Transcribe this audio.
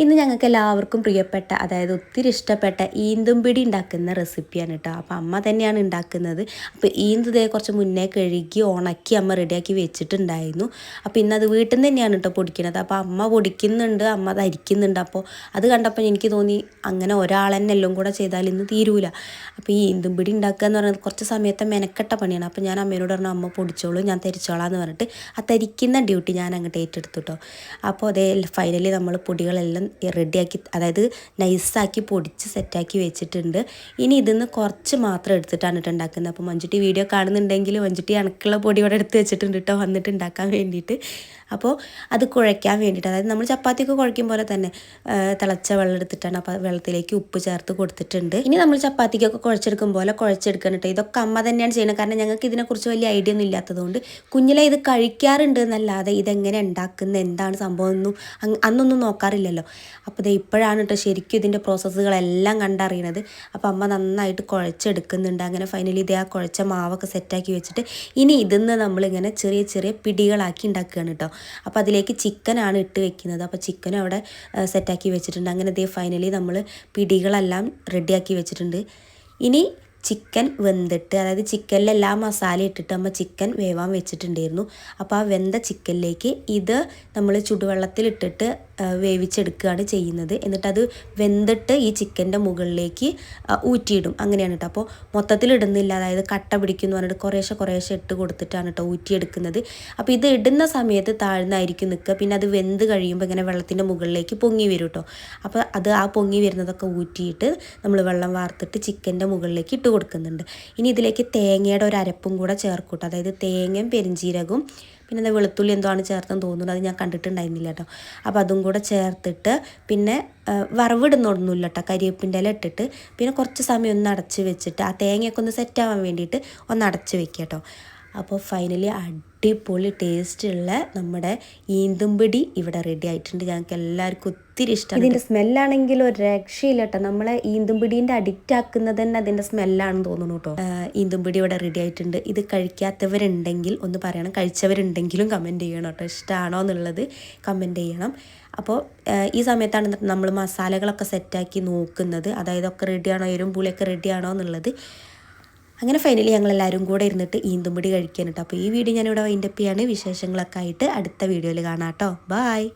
ഇന്ന് ഞങ്ങൾക്ക് എല്ലാവർക്കും പ്രിയപ്പെട്ട അതായത് ഒത്തിരി ഇഷ്ടപ്പെട്ട ഈന്തുംപിടി ഉണ്ടാക്കുന്ന റെസിപ്പിയാണ് കേട്ടോ അപ്പോൾ അമ്മ തന്നെയാണ് ഉണ്ടാക്കുന്നത്. അപ്പോൾ ഈന്ത് ഇതേ കുറച്ച് മുന്നേ കഴുകി ഉണക്കി അമ്മ റെഡിയാക്കി വെച്ചിട്ടുണ്ടായിരുന്നു. അപ്പോൾ അത് വീട്ടിൽ നിന്ന് തന്നെയാണ് കേട്ടോ പൊടിക്കുന്നത് അപ്പോൾ അമ്മ പൊടിക്കുന്നുണ്ട് അമ്മ ധരിക്കുന്നുണ്ട്. അപ്പോൾ അത് കണ്ടപ്പോൾ എനിക്ക് തോന്നി അങ്ങനെ ഒരാൾ എല്ലാം കൂടെ ചെയ്താൽ ഇന്ന് തീരൂല. അപ്പോൾ ഈ ഈന്തുംപിടി ഉണ്ടാക്കുക എന്ന് പറയുന്നത് കുറച്ച് സമയത്തെ മെനക്കെട്ട പണിയാണ്. അപ്പോൾ ഞാൻ അമ്മയോട് പറഞ്ഞു അമ്മ പൊടിച്ചോളൂ ഞാൻ തരിച്ചോളാം എന്ന് പറഞ്ഞിട്ട് ആ തരിക്കുന്ന ഡ്യൂട്ടി ഞാൻ അങ്ങോട്ട് ഏറ്റെടുത്തു കേട്ടോ അപ്പോൾ അതേ ഫൈനലി നമ്മൾ പൊടികളെല്ലാം റെഡിയാക്കി അതായത് നൈസാക്കി പൊടിച്ച് സെറ്റാക്കി വെച്ചിട്ടുണ്ട്. ഇനി ഇതിൽ നിന്ന് കുറച്ച് മാത്രം എടുത്തിട്ടാണ് കേട്ടോ ഉണ്ടാക്കുന്നത്. അപ്പോൾ മഞ്ചുട്ടി വീഡിയോ കാണുന്നുണ്ടെങ്കിൽ മഞ്ചുട്ടി അണക്കുള്ള പൊടി ഇവിടെ എടുത്ത് വെച്ചിട്ടുണ്ട് കേട്ടോ വന്നിട്ട് ഉണ്ടാക്കാൻ വേണ്ടിയിട്ട്. അപ്പോൾ അത് കുഴയ്ക്കാൻ വേണ്ടിയിട്ട് അതായത് നമ്മൾ ചപ്പാത്തിയൊക്കെ കുഴയ്ക്കും പോലെ തന്നെ തിളച്ച വെള്ളം എടുത്തിട്ടാണ് അപ്പോൾ വെള്ളത്തിലേക്ക് ഉപ്പ് ചേർത്ത് കൊടുത്തിട്ടുണ്ട്. ഇനി നമ്മൾ ചപ്പാത്തിക്കൊക്കെ കുഴച്ചെടുക്കും പോലെ കുഴച്ചെടുക്കണം കേട്ടോ ഇതൊക്കെ അമ്മ തന്നെയാണ് ചെയ്യുന്നത് കാരണം ഞങ്ങൾക്ക് ഇതിനെക്കുറിച്ച് വലിയ ഐഡിയ ഒന്നും ഇല്ലാത്തതുകൊണ്ട്. കുഞ്ഞിലെ ഇത് കഴിക്കാറുണ്ട് എന്നല്ലാതെ ഇതെങ്ങനെ ഉണ്ടാക്കുന്ന എന്താണ് സംഭവം ഒന്നും അന്നൊന്നും നോക്കാറില്ലല്ലോ. അപ്പോൾ ഇത് ഇപ്പോഴാണ് കേട്ടോ ശരിക്കും ഇതിന്റെ പ്രോസസ്സുകളെല്ലാം കണ്ടറിയണത്. അപ്പോൾ അമ്മ നന്നായിട്ട് കുഴച്ചെടുക്കുന്നുണ്ട്. അങ്ങനെ ഫൈനലി ഇതേ ആ കുഴച്ച മാവൊക്കെ സെറ്റാക്കി വെച്ചിട്ട് ഇനി ഇതിന്ന് നമ്മളിങ്ങനെ ചെറിയ ചെറിയ പിടികളാക്കി ഉണ്ടാക്കുകയാണ് കേട്ടോ അപ്പോൾ അതിലേക്ക് ചിക്കനാണ് ഇട്ട് വെക്കുന്നത്. അപ്പോൾ ചിക്കനും അവിടെ സെറ്റാക്കി വെച്ചിട്ടുണ്ട്. അങ്ങനെ ഇതേ ഫൈനലി നമ്മൾ പിടികളെല്ലാം റെഡിയാക്കി വെച്ചിട്ടുണ്ട്. ഇനി ചിക്കൻ വെന്തിട്ട് അതായത് ചിക്കനിൽ എല്ലാ മസാല ഇട്ടിട്ട് നമ്മൾ ചിക്കൻ വേവാൻ വെച്ചിട്ടുണ്ടായിരുന്നു. അപ്പോൾ ആ വെന്ത ചിക്കനിലേക്ക് ഇത് നമ്മൾ ചുടുവെള്ളത്തിലിട്ടിട്ട് വേവിച്ചെടുക്കുകയാണ് ചെയ്യുന്നത്. എന്നിട്ടത് വെന്തിട്ട് ഈ ചിക്കന്റെ മുകളിലേക്ക് ഊറ്റിയിടും. അങ്ങനെയാണ് കേട്ടോ അപ്പോൾ മൊത്തത്തിൽ ഇടുന്നില്ല. അതായത് കട്ട പിടിക്കുന്നു പറഞ്ഞിട്ട് കുറേശ്ശെ കുറേശ്ശെ ഇട്ട് കൊടുത്തിട്ടാണ് കേട്ടോ ഊറ്റിയെടുക്കുന്നത്. അപ്പോൾ ഇത് ഇടുന്ന സമയത്ത് താഴ്ന്നായിരിക്കും നിൽക്കുക. പിന്നെ അത് വെന്ത് കഴിയുമ്പോൾ ഇങ്ങനെ വെള്ളത്തിന്റെ മുകളിലേക്ക് പൊങ്ങി വരും കേട്ടോ അപ്പോൾ അത് ആ പൊങ്ങി വരുന്നതൊക്കെ ഊറ്റിയിട്ട് നമ്മൾ വെള്ളം വാർത്തിട്ട് ചിക്കന്റെ മുകളിലേക്ക് ഇട്ട് കൊടുക്കുന്നുണ്ട്. ഇനി ഇതിലേക്ക് തേങ്ങയുടെ ഒരു അരപ്പും കൂടെ ചേർക്കൂട്ടോ അതായത് തേങ്ങയും പെരിഞ്ചീരകവും പിന്നെ എന്താ വെളുത്തുള്ളി എന്തോ ആണ് ചേർത്തെന്ന് തോന്നുന്നു. അത് ഞാൻ കണ്ടിട്ടുണ്ടായിരുന്നില്ല കേട്ടോ. അപ്പോൾ അതും കൂടെ ചേർത്തിട്ട് പിന്നെ വറവിടുന്നൊന്നുമില്ല കേട്ടോ. കരിവേപ്പിന്റെ ഇല ഇട്ടിട്ട്. പിന്നെ കുറച്ച് സമയം ഒന്ന് അടച്ച് വെച്ചിട്ട് ആ തേങ്ങയൊക്കെ ഒന്ന് സെറ്റാവാൻ വേണ്ടിയിട്ട് ഒന്ന് അടച്ച് വെക്കുക കേട്ടോ. അപ്പോൾ ഫൈനലി അടിപൊളി ടേസ്റ്റ് ഉള്ള നമ്മുടെ ഈന്തുംപിടി ഇവിടെ റെഡി ആയിട്ടുണ്ട്. ഞങ്ങൾക്ക് എല്ലാവർക്കും ഒത്തിരി ഇഷ്ടം ഇതിന്റെ സ്മെല്ലാണെങ്കിൽ ഒരു രക്ഷയില്ല കേട്ടോ നമ്മളെ ഈന്തുംപിടീന്റെ അഡിക്റ്റ് ആക്കുന്നത് തന്നെ അതിന്റെ സ്മെല്ലാണെന്ന് തോന്നുന്നു കേട്ടോ ഈന്തുംപിടി ഇവിടെ റെഡി ആയിട്ടുണ്ട്. ഇത് കഴിക്കാത്തവരുണ്ടെങ്കിൽ ഒന്ന് പറയണം കഴിച്ചവരുണ്ടെങ്കിലും കമന്റ് ചെയ്യണം കേട്ടോ ഇഷ്ടമാണോ എന്നുള്ളത് കമന്റ് ചെയ്യണം. അപ്പോൾ ഈ സമയത്താണ് നമ്മൾ മസാലകളൊക്കെ സെറ്റാക്കി നോക്കുന്നത്. അതായത് ഒക്കെ റെഡിയാണോ എരും പുളിയൊക്കെ റെഡിയാണോ എന്നുള്ളത്. അങ്ങനെ ഫൈനലി ഞങ്ങൾ എല്ലാവരും കൂടെ ഇരുന്നിട്ട് ഈന്തുംപിടി കഴിക്കാൻ കേട്ടോ അപ്പോൾ ഈ വീഡിയോ ഞാനിവിടെ വൈൻഡപ്പ് ചെയ്യാണ്. വിശേഷങ്ങളൊക്കെ ആയിട്ട് അടുത്ത വീഡിയോയിൽ കാണാം കേട്ടോ ബായ്